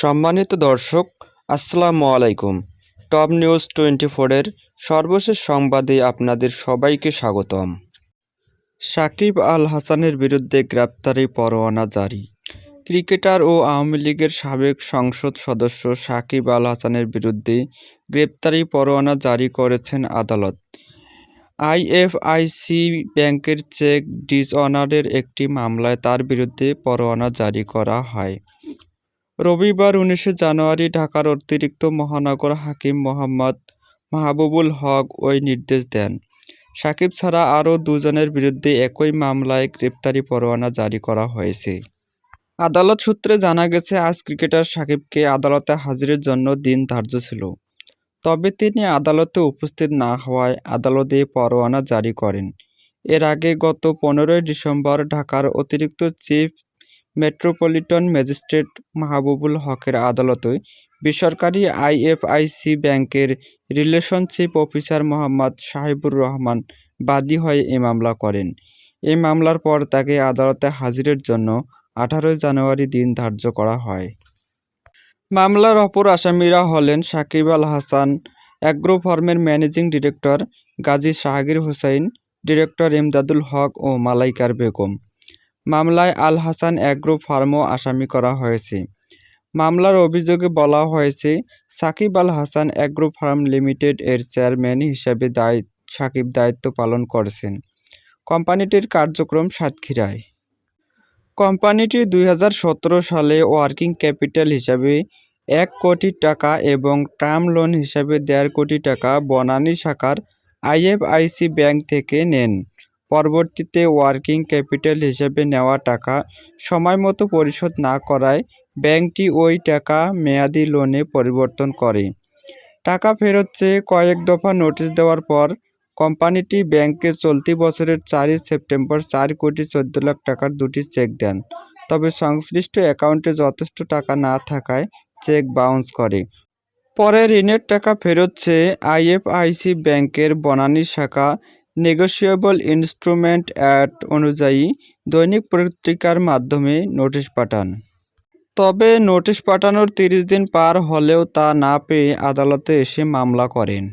সম্মানিত দর্শক, আসসালামু আলাইকুম। টপ নিউজ টোয়েন্টি ফোরের সর্বশেষ সংবাদে আপনাদের সবাইকে স্বাগতম। সাকিব আল হাসানের বিরুদ্ধে গ্রেপ্তারি পরোয়ানা জারি। ক্রিকেটার ও আওয়ামী লীগের সাবেক সংসদ সদস্য সাকিব আল হাসানের বিরুদ্ধে গ্রেপ্তারি পরোয়ানা জারি করেছেন আদালত। আইএফআইসি ব্যাংকের চেক ডিসঅনারের একটি মামলায় তার বিরুদ্ধে পরোয়ানা জারি করা হয়। রবিবার উনিশে জানুয়ারি ঢাকার অতিরিক্ত মহানগর হাকিম মোহাম্মদ মাহবুবুল হক ওই নির্দেশ দেন। সাকিব ছাড়া আরও দুজনের বিরুদ্ধে একই মামলায় গ্রেপ্তারি পরোয়ানা জারি করা হয়েছে। আদালত সূত্রে জানা গেছে, আজ ক্রিকেটার সাকিবকে আদালতে হাজিরের জন্য দিন ধার্য ছিল। তবে তিনি আদালতে উপস্থিত না হওয়ায় আদালতে পরোয়ানা জারি করেন। এর আগে গত পনেরোই ডিসেম্বর ঢাকার অতিরিক্ত চিফ মেট্রোপলিটন ম্যাজিস্ট্রেট মাহবুবুল হকের আদালতে বেসরকারি আইএফআইসি ব্যাংকের রিলেশনশিপ অফিসার মোহাম্মদ সাহেবুর রহমান বাদী হয়ে এ মামলা করেন। এই মামলার পর তাকে আদালতে হাজিরের জন্য আঠারোই জানুয়ারি দিন ধার্য করা হয়। মামলার অপর আসামিরা হলেন সাকিব আল হাসান অ্যাগ্রো ফার্মের managing director Gazi Shahagir Hossain, director Emdadul Haque ও মালাইকার বেগম। মামলায় আল হাসান অ্যাগ্রো ফার্মও আসামি করা হয়েছে। মামলার অভিযোগে বলা হয়েছে, Shakib Al Hasan agro farm limited এর চেয়ারম্যান হিসেবে দায়, সাকিব দায়িত্ব পালন করছেন। কোম্পানিটির কার্যক্রম সাতক্ষীরায়। কোম্পানিটি দুই হাজার সতেরো সালে ওয়ার্কিং ক্যাপিটাল হিসাবে এক কোটি টাকা এবং টার্ম লোন হিসাবে দেড় কোটি টাকা বনানী শাখার আইএফআইসি ব্যাংক থেকে নেন। পরবর্তীতে ওয়ার্কিং ক্যাপিটাল হিসেবে নেওয়া টাকা সময়মতো পরিশোধ না করায় ব্যাংকটি ওই টাকা মেয়াদি লোনে পরিবর্তন করে। টাকা ফেরত চেয়ে কয়েক দফা নোটিশ দেওয়ার পর কোম্পানিটি ব্যাংকে চলতি বছরের চারই সেপ্টেম্বর চার কোটি চোদ্দ লাখ টাকার দুটি চেক দেন। তবে সংশ্লিষ্ট অ্যাকাউন্টে যথেষ্ট টাকা না থাকায় চেক বাউন্স করে। পরে ঋণের টাকা ফেরত চেয়ে আইএফআইসি ব্যাংকের বনানী শাখা নেগোশিয়েবল ইনস্ট্রুমেন্ট অ্যাক্ট অনুযায়ী দৈনিক পত্রিকার মাধ্যমে নোটিশ পাঠান। তবে নোটিশ পাঠানোর তিরিশ দিন পার হলেও তা না পেয়ে আদালতে এসে মামলা করেন।